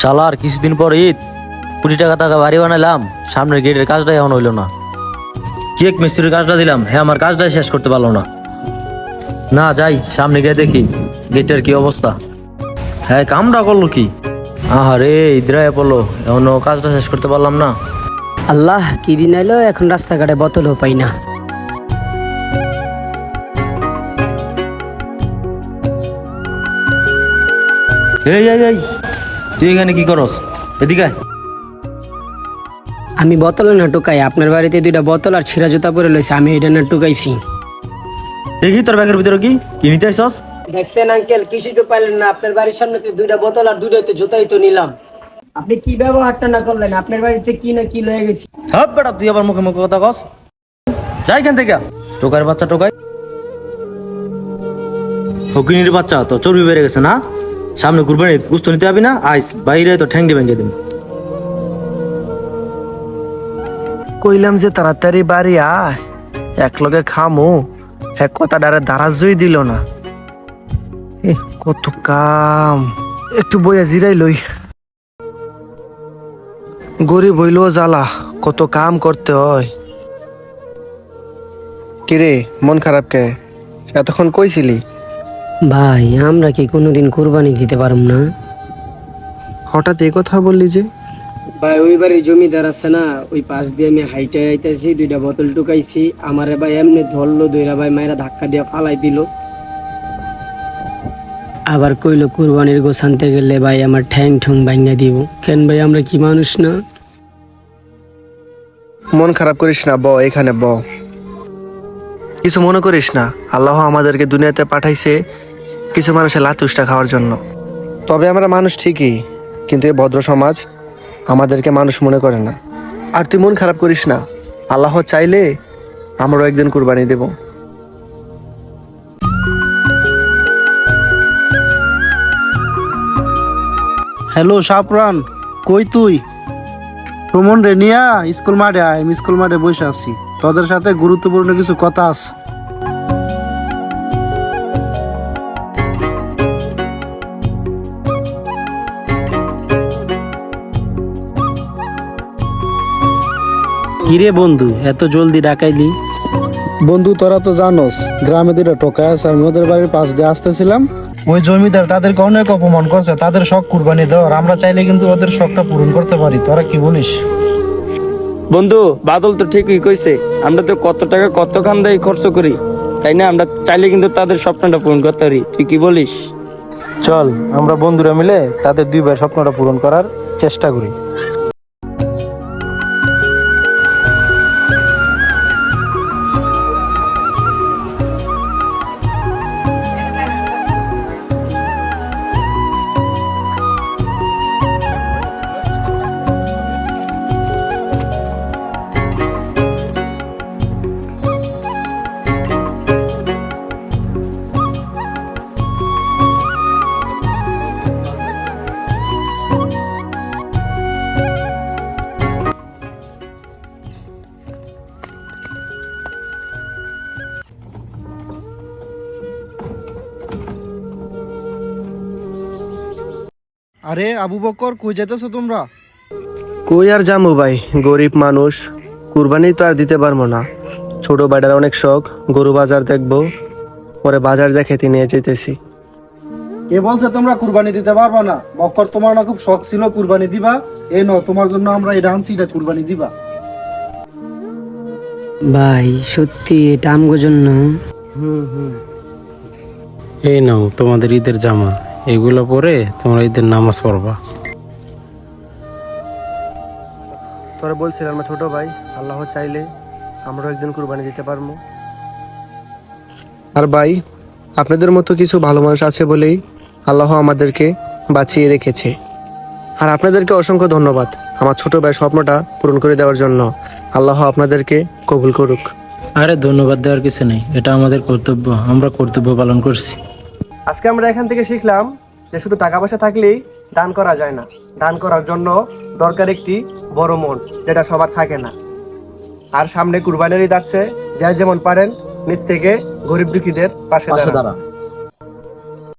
শালার কিছুদিন পর ঈদ। কোটি টাকা টাকা বাড়ি বানাইলাম সামনের গেটের কাজটা এখন হইল না। কেক মিস্ত্রির কাজটা দিলাম হ্যাঁ আমার কাজটাই শেষ করতে পারল না। না যাই সামনে গিয়ে দেখি গেটের কি অবস্থা। হ্যাঁ কামটা করল কি? আহারে ইদ্রায় পড়ল এখনও কাজটা শেষ করতে পারলাম না। আল্লাহ কি দিন এলো এখন রাস্তাঘাটে বোতলও পাই না। এই এই এই তুই এখানে কি করস? এদিকে আমি বোতলে না টুকাই আপনার বাড়িতে দুইটা বোতল আর ছিঁড়া জুতা পরে লইছে আমি এটা না টুকাইছি দেখি তোর ব্যাগের ভিতরে কি? কি নিতে আইসস দেখছেন আঙ্কেল কিছুই তো পাইলেন না আপনার বাড়ির সামনে তো দুইটা বোতল আর দুইটা তো জুতাই তো নিলাম। আপনি কি ব্যবহারটা না করলেন? আপনার বাড়িতে কি না কি লয়ে গেছি? হপ বেটা তুই আবার মুখে মুখে কথা কস। যাই কেন থেকে। টোকার বাচ্চা টোকাই। ফকিনির বাচ্চা তো চর্বি বেড়ে গেছে না? সামনে কুরবানি বুঝতে নিতে পাবি না আইস বাইরে তো ঠ্যাংটি ভেঙে দিন কইলাম যে তাড়াতাড়ি বাড়ি আয় এক লগে খামু এক কথা ডারে দারাজই দিল না। এ, কত কাম একটু বইয়া জিরাই লই। গরিব হইলেও জ্বালা কত কাম করতে হয়। কিরে মন খারাপ কে? এতক্ষণ কইছিলি? ভাই আমরা কি কোনোদিন কুরবানি দিতে পারব না? হঠাৎ এই কথা বললি যে? ভাই ওই বাড়ির জমিদার আছে না ওই পাশ দিয়ে আমি হাইটে আইতেছি দুইটা বোতল টুকাইছি আমারে ভাই এমনি ধরলো দুইটা ভাই মায়েরা ধাক্কা দিয়ে ফালাই দিল। আবার কইলো কুরবানির গোছানতে গেলে ভাই আমার ঠ্যাং ঠুং ভাঙ্গা দিব। কেন ভাই আমরা কি মানুষ না? মন খারাপ করিস না ব এখানে ব। কিছু মনে করিস না আল্লাহ আমাদেরকে দুনিয়াতে পাঠাইছে কিছু মানুষের লাতুসটা খাওয়ার জন্য। তবে আমরা মানুষ ঠিকই কিন্তু এই ভদ্র সমাজ আমাদেরকে মানুষ মনে করে না। আর তুই মন খারাপ করিস না। আল্লাহ চাইলে আমরাও একদিন কুরবানি দেব। হ্যালো সাপরান কই তুই? সুমন রে নিয়া স্কুল মাঠে আয় আমি স্কুল মাঠে বসে আছি। তোদের সাথে গুরুত্বপূর্ণ কিছু কথা আছে। কিরে বন্ধু এত জলদি ডাকাইলি? বন্ধু তোরা তো জানোস গ্রামে দুটো টোকায় আছে আমি ওদের বাড়ির পাশ দিয়ে আসতেছিলাম। ওই জমিদার তাদেরকে অনেক অপমান করছে তাদের শখ কুরবানি দেওয়ার আমরা চাইলে কিন্তু ওদের শখটা পূরণ করতে পারি। তোরা কি বলিস? বন্ধু বাদল তো ঠিকই কইছে আমরা তো কত টাকা কত খান দেয় খরচ করি তাই না? আমরা চাইলে কিন্তু তাদের স্বপ্নটা পূরণ করতে পারি। তুই কি বলিস? চল আমরা বন্ধুরা মিলে তাদের দুই ভাই স্বপ্নটা পূরণ করার চেষ্টা করি। আরে আবু বকর কই যেতেছো তোমরা? কই আর জামু ভাই? গরিব মানুষ কুরবানি তো আর দিতে পারব না। ছোট বাড়ির অনেক শখ গরু বাজার দেখব পরে বাজার দেখে নিয়ে যেতেছি এ বলছে তোমরা কুরবানি দিতে পারবে না। বকর তোমার না খুব শখ ছিল কুরবানি দিবা। এ ন তোমার জন্য আমরা এটা আনছি এটা কুরবানি দিবা। ভাই সত্যি এটা আমগো জন্য। হুম হুম। এই নাও তোমাদের ঈদের জামা। এগুলো পরে তোমরা ঈদের নামাজ পড়বা। তোরা বলছিলাম না ছোট ভাই আল্লাহ চাইলে আমরাও একদিন কুরবানি দিতে পারব। আর ভাই আপনাদের মতো কিছু ভালো মানুষ আছে বলেই আল্লাহ আমাদেরকে বাঁচিয়ে রেখেছে। আর আপনাদেরকে অসংখ্য ধন্যবাদ আমার ছোট ভাই স্বপ্নটা পূরণ করে দেওয়ার জন্য। আল্লাহ আপনাদেরকে কবুল করুক। আরে ধন্যবাদ দেওয়ার কিছু নেই এটা আমাদের কর্তব্য আমরা কর্তব্য পালন করছি। আজকে আমরা এখান থেকে শিখলাম যে শুধু টাকা পয়সা থাকলেই দান করা যায় না। দান করার জন্য দরকার একটি বড় মন যেটা সবার থাকে না। আর সামনে কুরবানির ঈদ আসছে যা যেমন পারেন নিজ থেকে গরিব দুঃখীদের পাশে দাঁড়ান।